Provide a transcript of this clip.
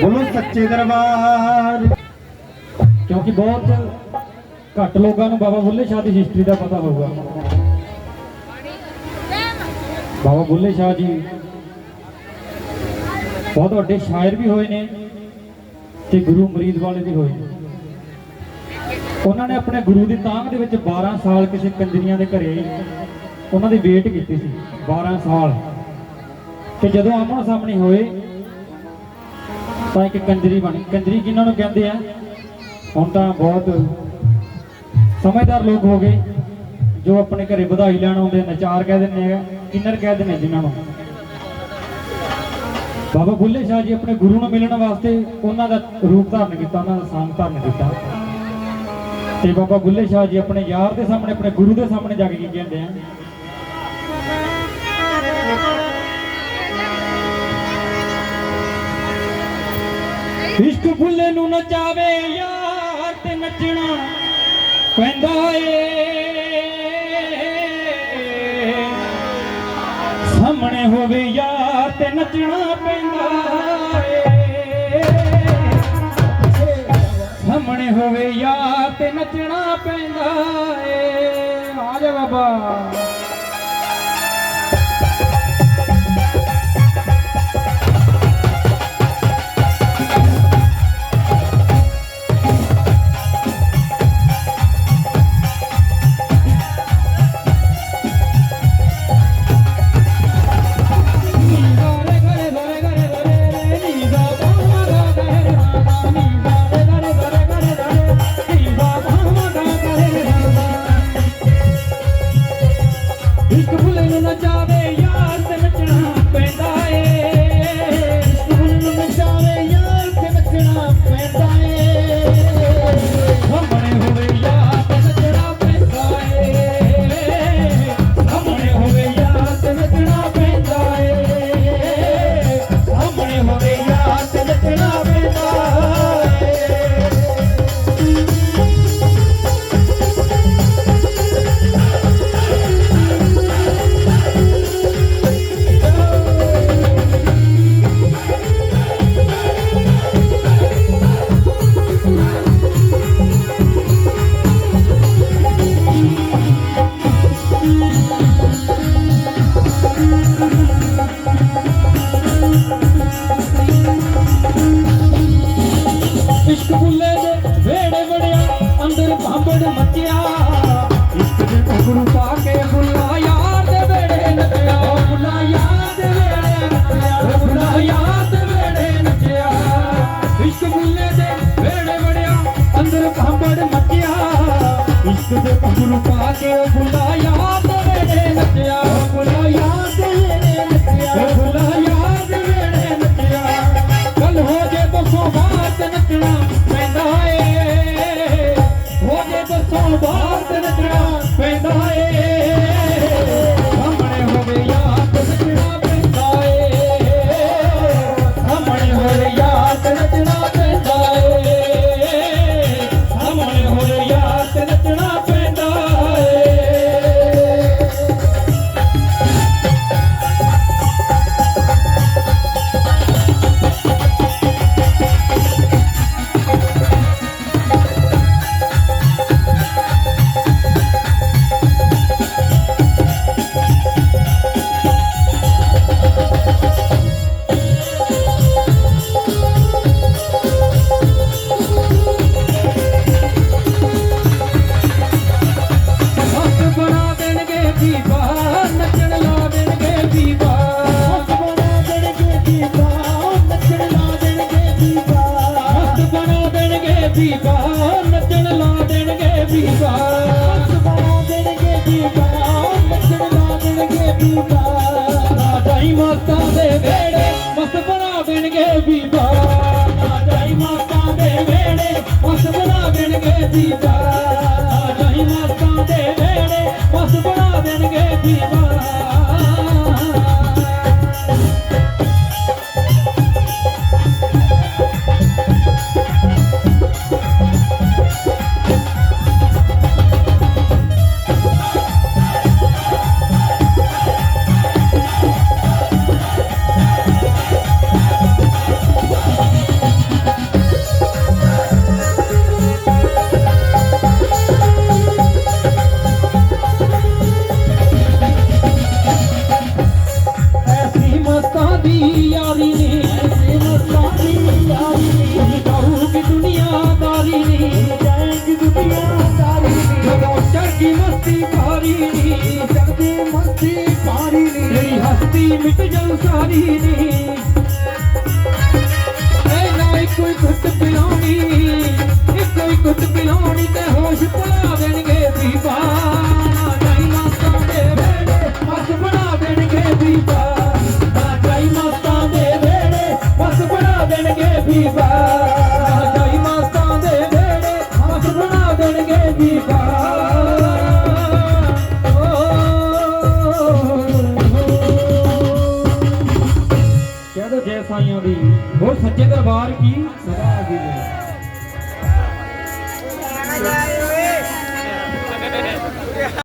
ਬੋਲੋ ਸੱਚੇ ਦਰਬਾਰ। ਕਿਉਂਕਿ ਬਹੁਤ ਘੱਟ ਲੋਕਾਂ ਨੂੰ ਬਾਬਾ ਬੁੱਲੇ ਸ਼ਾਹ ਦੀ ਹਿਸਟਰੀ ਦਾ ਪਤਾ ਹੋਊਗਾ। ਬਾਬਾ ਬੁੱਲੇ ਸ਼ਾਹ ਜੀ ਬਹੁਤ ਵੱਡੇ ਸ਼ਾਇਰ ਵੀ ਹੋਏ ਨੇ ਤੇ ਗੁਰੂ ਮਰੀਦ ਵਾਲੇ ਵੀ ਹੋਏ ਉਹਨਾਂ ਨੇ ਆਪਣੇ ਗੁਰੂ ਦੀ ਤਾਂਘ ਦੇ ਵਿੱਚ 12 ਸਾਲ ਕਿਸੇ ਕੰਜਰੀਆਂ ਦੇ ਘਰੇ ਉਹਨਾਂ ਦੀ ਵੇਟ ਕੀਤੀ ਸੀ 12 ਸਾਲ। ਤੇ ਜਦੋਂ ਆਮੋ ਸਾਹਮਣੇ ਹੋਏ ਤਾਂ ਇੱਕ ਕੰਜਰੀ ਬਣੀ ਕੰਜਰੀ ਕਿਹਨਾਂ ਨੂੰ ਕਹਿੰਦੇ ਆ? ਹੁਣ ਤਾਂ ਬਹੁਤ ਸਮਝਦਾਰ ਲੋਕ ਹੋ ਗਏ, ਜੋ ਆਪਣੇ ਘਰੇ ਵਧਾਈ ਲੈਣ ਆਉਂਦੇ ਨਚਾਰ ਕਹਿ ਦਿੰਦੇ ਆ, ਕਿੰਨਰ ਕਹਿ ਦਿੰਦੇ ਜਿਨ੍ਹਾਂ ਨੂੰ। ਬਾਬਾ ਬੁੱਲੇ ਸ਼ਾਹ ਜੀ ਆਪਣੇ ਗੁਰੂ ਨੂੰ ਮਿਲਣ ਵਾਸਤੇ ਉਹਨਾਂ ਦਾ ਰੂਪ ਧਾਰਨ ਕੀਤਾ, ਉਹਨਾਂ ਦਾ ਸਾਂਗ ਧਾਰਨ ਕੀਤਾ। ਤੇ ਬਾਬਾ ਬੁੱਲੇ ਸ਼ਾਹ ਜੀ ਆਪਣੇ ਯਾਰ ਦੇ ਸਾਹਮਣੇ, ਆਪਣੇ ਗੁਰੂ ਦੇ ਸਾਹਮਣੇ ਜਾ ਕੇ ਕੀ ਕਹਿੰਦੇ ਆ? ਇਸ਼ਕ ਬੁੱਲੇ ਨੂੰ ਨਚਾਵੇ ਯਾਰ ਤੇ ਨੱਚਣਾ ਪੈਂਦਾ ਏ। ਸਾਹਮਣੇ ਹੋਵੇ ਯਾਰ ਤੇ ਨੱਚਣਾ ਪੈਂਦਾ ਏ। ਸਾਹਮਣੇ ਹੋਵੇ ਯਾਰ ਤੇ ਨੱਚਣਾ ਪੈਂਦਾ ਏ। ਆ ਜਾ ਬਾਬਾ। কে ভুলাইয়া ਦੇਣਗੇ ਨੱਚਣ ਲਾ ਦੇਣਗੇ ਬੀਬਾ ਬਣਾ ਦੇਣਗੇ ਬੀਬਾ ਨੱਚਣ ਲਾ ਦੇਣਗੇ ਬੀਬਾ ਮਸਤੀ ਕਾਰੀ ਨੀ, ਜਗਦੇ ਮਸਤੀ ਕਾਰੀ ਨੀ। ਮੇਰੀ ਹਸਤੀ ਮਿਟ ਜਾਉ ਸਾਰੀ ਨੀ। ਐ ਨਾ ਕੋਈ ਘੁੱਟ ਪਿਲਾਉਣੀ ਕੋਈ ਘੁੱਟ ਪਿਲਾਉਣੀ ਤੇ ਹੋਸ਼ ਭੁਲਾ ਦੇਣਗੇ ਦੀਪਾ। ਬੀਬਾ ਸਾਈਆਂ ਦੀ। ਹੋਰ ਸੱਚੇ ਦਰਬਾਰ ਕੀ? ਸਦਾ ਦੀ